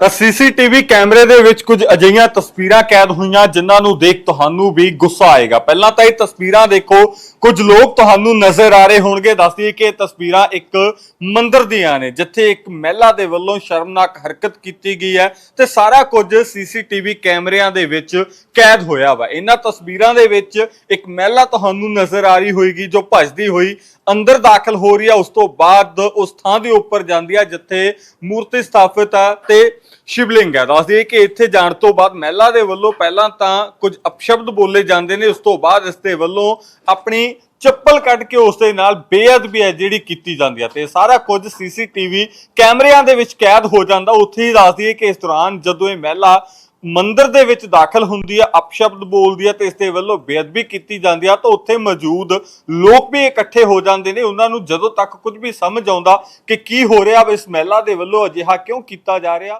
ਤਾਂ ਸੀਸੀਟੀਵੀ ਕੈਮਰੇ ਦੇ ਵਿੱਚ ਕੁਝ ਅਜਿਹੀਆਂ ਤਸਵੀਰਾਂ ਕੈਦ ਹੋਈਆਂ, ਜਿਨ੍ਹਾਂ ਨੂੰ ਦੇਖ ਤੁਹਾਨੂੰ ਵੀ ਗੁੱਸਾ ਆਏਗਾ। ਪਹਿਲਾਂ ਤਾਂ ਇਹ ਤਸਵੀਰਾਂ ਦੇਖੋ, ਕੁਝ ਲੋਕ ਤੁਹਾਨੂੰ ਨਜ਼ਰ ਆ ਰਹੇ ਹੋਣਗੇ। ਦੱਸ ਦਈਏ ਕਿ ਇਹ ਤਸਵੀਰਾਂ ਇੱਕ ਮੰਦਿਰ ਦੀਆਂ ਨੇ, ਜਿੱਥੇ ਇੱਕ ਮਹਿਲਾ ਦੇ ਵੱਲੋਂ ਸ਼ਰਮਨਾਕ ਹਰਕਤ ਕੀਤੀ ਗਈ ਹੈ ਤੇ ਸਾਰਾ ਕੁਝ ਸੀਸੀਟੀਵੀ ਕੈਮਰਿਆਂ ਦੇ ਵਿੱਚ ਕੈਦ ਹੋਇਆ ਵਾ। ਇਹਨਾਂ ਤਸਵੀਰਾਂ ਦੇ ਵਿੱਚ ਇੱਕ ਮਹਿਲਾ ਤੁਹਾਨੂੰ ਨਜ਼ਰ ਆ ਰਹੀ ਹੋਏਗੀ, ਜੋ ਭੱਜਦੀ ਹੋਈ ਅੰਦਰ ਦਾਖਲ ਹੋ ਰਹੀ ਹੈ। ਉਸ ਤੋਂ ਬਾਅਦ ਉਸ ਥਾਂ ਦੇ ਉੱਪਰ ਜਾਂਦੀ ਹੈ, ਜਿੱਥੇ ਮੂਰਤੀ ਸਥਾਪਿਤ ਹੈ ਤੇ ਸ਼ਿਵਲਿੰਗ ਹੈ। ਦੱਸ ਦਈਏ ਕਿ ਇੱਥੇ ਜਾਣ ਤੋਂ ਬਾਅਦ ਮਹਿਲਾ ਦੇ ਵੱਲੋਂ ਪਹਿਲਾਂ ਤਾਂ ਕੁਝ ਅਪਸ਼ਬਦ ਬੋਲੇ ਜਾਂਦੇ ਨੇ, ਉਸ ਤੋਂ ਬਾਅਦ ਇਸ ਦੇ ਵੱਲੋਂ ਆਪਣੀ ਚੱਪਲ ਕੱਢ ਕੇ ਉਸ ਦੇ ਨਾਲ ਬੇਅਦਬੀ ਹੈ ਜਿਹੜੀ ਕੀਤੀ ਜਾਂਦੀ ਹੈ। ਤੇ ਇਹ ਸਾਰਾ ਕੁਝ ਸੀਸੀਟੀਵੀ ਕੈਮਰਿਆਂ ਦੇ ਵਿੱਚ ਕੈਦ ਹੋ ਜਾਂਦਾ। ਉੱਥੇ ਹੀ ਦੱਸ ਦਈਏ ਕਿ ਇਸ ਦੌਰਾਨ ਜਦੋਂ ਇਹ ਮਹਿਲਾ ਮੰਦਰ ਦੇ ਵਿੱਚ ਦਾਖਲ ਹੁੰਦੀ ਹੈ, ਅਪਸ਼ਬਦ ਬੋਲਦੀ ਹੈ ਤੇ ਇਸ ਦੇ ਵੱਲੋਂ ਬੇਅਦਬੀ ਕੀਤੀ ਜਾਂਦੀ ਹੈ। ਤਾਂ ਉੱਥੇ ਮੌਜੂਦ ਲੋਕ ਵੀ ਇਕੱਠੇ ਹੋ ਜਾਂਦੇ ਨੇ। ਉਹਨਾਂ ਨੂੰ ਜਦੋਂ ਤੱਕ ਕੁਝ ਵੀ ਸਮਝ ਆਉਂਦਾ ਕਿ ਕੀ ਹੋ ਰਿਹਾ, ਇਸ ਮਹਿਲਾ ਦੇ ਵੱਲੋਂ ਅਜਿਹਾ ਕਿਉਂ ਕੀਤਾ ਜਾ ਰਿਹਾ?